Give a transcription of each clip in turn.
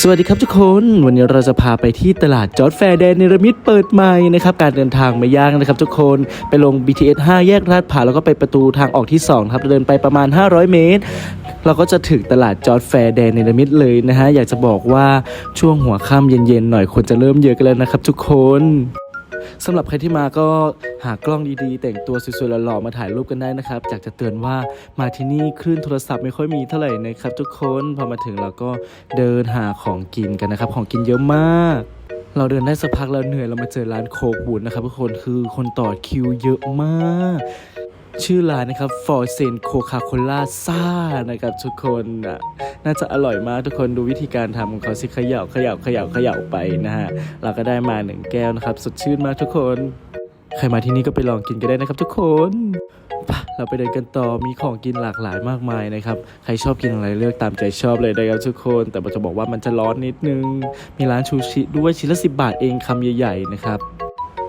สวัสดีครับทุกคน วันนี้เราจะพาไปที่ตลาดจอร์ดแฟร์แดนเนรมิตเปิดใหม่นะครับ การเดินทางไม่ยากนะครับทุกคน ไปลง BTS 5 แยกลาดพร้าวแล้วก็ไปประตูทางออกที่ 2 ครับ เดินไปประมาณ 500 เมตร เราก็จะถึงตลาดจอร์ดแฟร์แดนเนรมิตเลยนะฮะ อยากจะบอกว่าช่วงหัวค่ำเย็นๆหน่อยคนจะเริ่มเยอะกันแล้วนะครับทุกคนสำหรับใครที่มาก็ หากล้องดีๆ แต่งตัวสวยๆหล่อๆมาถ่ายรูปกันได้นะครับอยากจะเตือนว่ามาที่นี่คลื่นโทรศัพท์ไม่ค่อยมีเท่าไหร่นะครับ ทุกคนพอมาถึงเราก็เดินหาของกินกันนะครับ ของกินเยอะมากเราเดินได้สักพักแล้วเหนื่อยเรามาเจอร้านโคกบุญนะครับทุกคนคือคนต่อคิวเยอะมาก ชื่อร้านนะครับ For s e n Coca Cola ซ่านะครับทุกคนน่าจะอร่อยมากทุกคนดูวิธีการทำของเขาสิเขย่าเขย่าเขย่าเขย่าไปนะฮะเราก็ได้มาหนึ่งแก้วนะครับ สดชื่นมากทุกคน ใครมาที่นี่ก็ไปลองกินกันได้นะครับทุกคนไปเราไปเดินกันต่อมีของกินหลากหลายมากมายนะครับใครชอบกินอะไรเลือกตามใจชอบเลยนะครับทุกคน แต่ผมจะบอกว่ามันจะร้อนนิดนึง มีร้านชูชิด้วยชิ้นละสิบาทเองคำใหญ่ๆนะครับ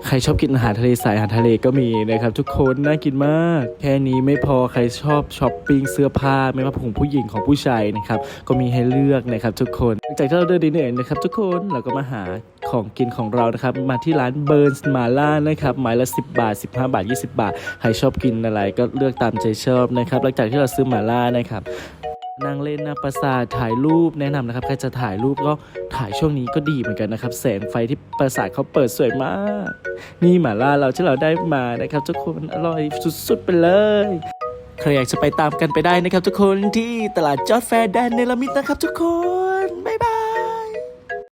ใครชอบกินอาหารทะเลสายอาหารทะเลก็มีนะครับ ทุกคนน่ากินมาก แค่นี้ไม่พอใครชอบช้อปปิ้งเสื้อผ้าไม่ว่าของผู้หญิงของผู้ชายนะครับก็มีให้เลือกนะครับทุกคนจากที่เราเดินเหนื่อยนะครับทุกคนเราก็มาหา ของกินของเรานะครับ มาที่ร้านเบิร์นส์มาล่านะครับไม้ละ 10 บาท 15 บาท 20 บาท ใครชอบกินอะไรก็เลือกตามใจชอบนะครับหลังจากที่เราซื้อหมาล่านะครับนั่งเล่นหน้าปราสาทถ่ายรูปแนะนำนะครับใครจะถ่ายรูปก็ถ่ายช่วงนี้ก็ดีเหมือนกันนะครับ แสงไฟที่ปราสาทเขาเปิดสวยมาก นี่หมาล่าเราที่เราได้มานะครับทุกคนอร่อยสุดๆไปเลยใครอยากจะไปตามกันไปได้นะครับทุกคนที่ตลาดจอร์ดแฟร์แดนเนลมิดนะครับทุกคน